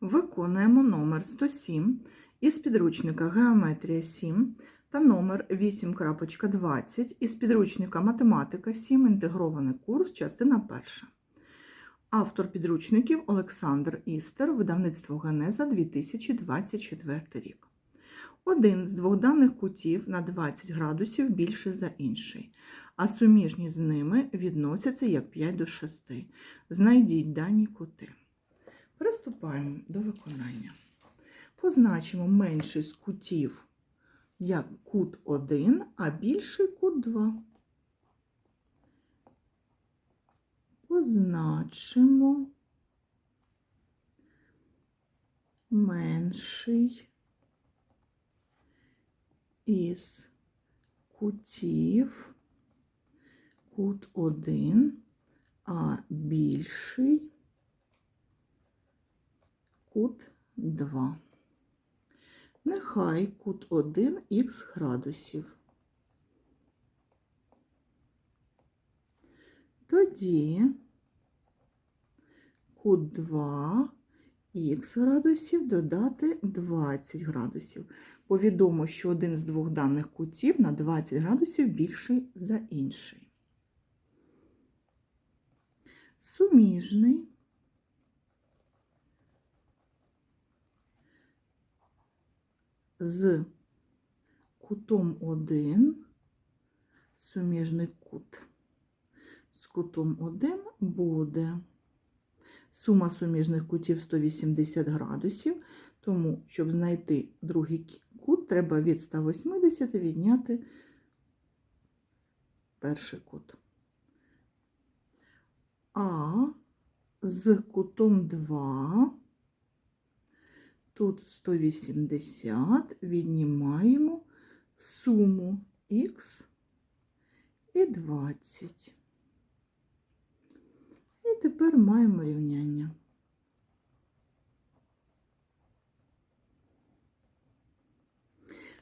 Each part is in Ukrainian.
Виконуємо номер 107 із підручника Геометрія 7 та номер 8.20 із підручника Математика 7. Інтегрований курс, частина 1. Автор підручників Олександр Істер, видавництво Генеза 2024 рік. Один з двох даних кутів на 20 градусів більше за інший, а суміжні з ними відносяться як 5 до 6. Знайдіть дані кути. Приступаємо до виконання. Позначимо менший з кутів як кут 1, а більший кут 2. Позначимо менший із кутів кут 1, а більший кут 2. Нехай кут 1 х градусів. Тоді кут 2 х градусів додати 20 градусів. Повідомо, що один з двох даних кутів на 20 градусів більший за інший. Суміжний з кутом 1 суміжний кут. З кутом 1 буде сума суміжних кутів 180 градусів, тому, щоб знайти другий кут, треба від 180 відняти перший кут. А з кутом 2 Тут 180 віднімаємо суму х і 20. І тепер маємо рівняння.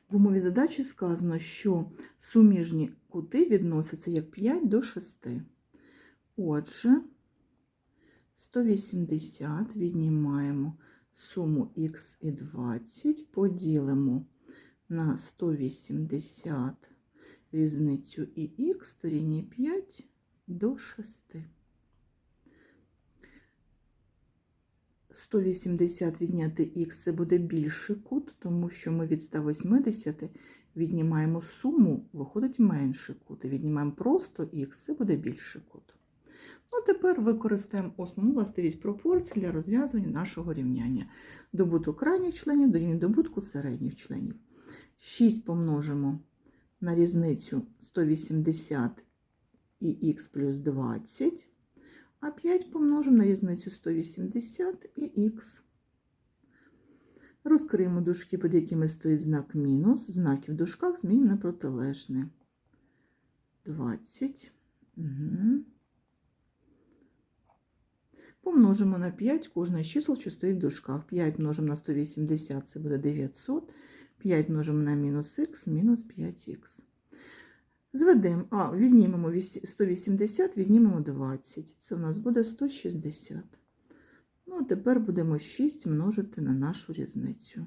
В умові задачі сказано, що суміжні кути відносяться як 5 до 6. Отже, 180 віднімаємо суму х і 20 поділимо на 180 різницю і х дорівнює 5 до 6. 180 відняти х це буде більший кут, тому що ми від 180 віднімаємо суму, виходить менший кут. І віднімаємо просто х, це буде більший кут. Ну, тепер використаємо основну властивість пропорцій для розв'язування нашого рівняння. Добуток крайніх членів дорівнює добутку середніх членів. 6 помножимо на різницю 180 і х плюс 20, а 5 помножимо на різницю 180 і х. Розкриємо дужки, під якими стоїть знак мінус. Знаки в дужках змінюємо на протилежне. 20. Угу. Помножимо на 5 кожне з чисел, що стоїть в дужках. 5 множимо на 180, це буде 900. 5 множимо на мінус х, мінус 5х. Зведемо, а, віднімемо 180, віднімемо 20. Це у нас буде 160. Ну, а тепер будемо 6 множити на нашу різницю.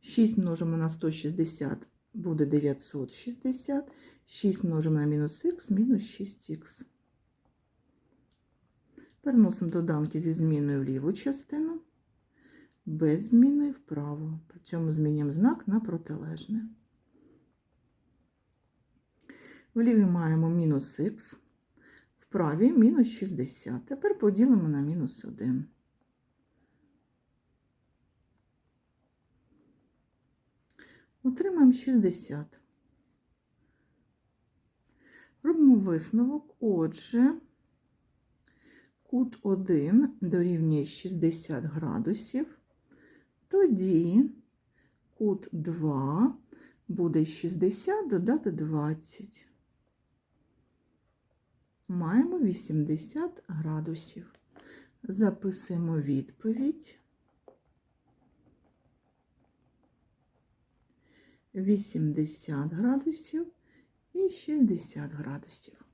6 множимо на 160 буде 960. 6 множимо на мінус х, мінус 6х. Переносимо доданки зі зміною в ліву частину, без зміни вправо. При цьому змінюємо знак на протилежне. В лівій маємо мінус х, в правій мінус 60. Тепер поділимо на мінус 1. Отримаємо 60. Робимо висновок. Отже, кут 1 дорівнює 60 градусів, тоді кут 2 буде 60 додати 20. Маємо 80 градусів. Записуємо відповідь. 80 градусів і 60 градусів.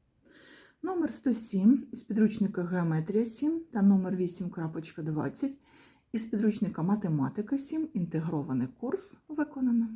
Номер 107 із підручника Геометрія 7 та номер 8.20 із підручника Математика 7. Інтегрований курс виконано.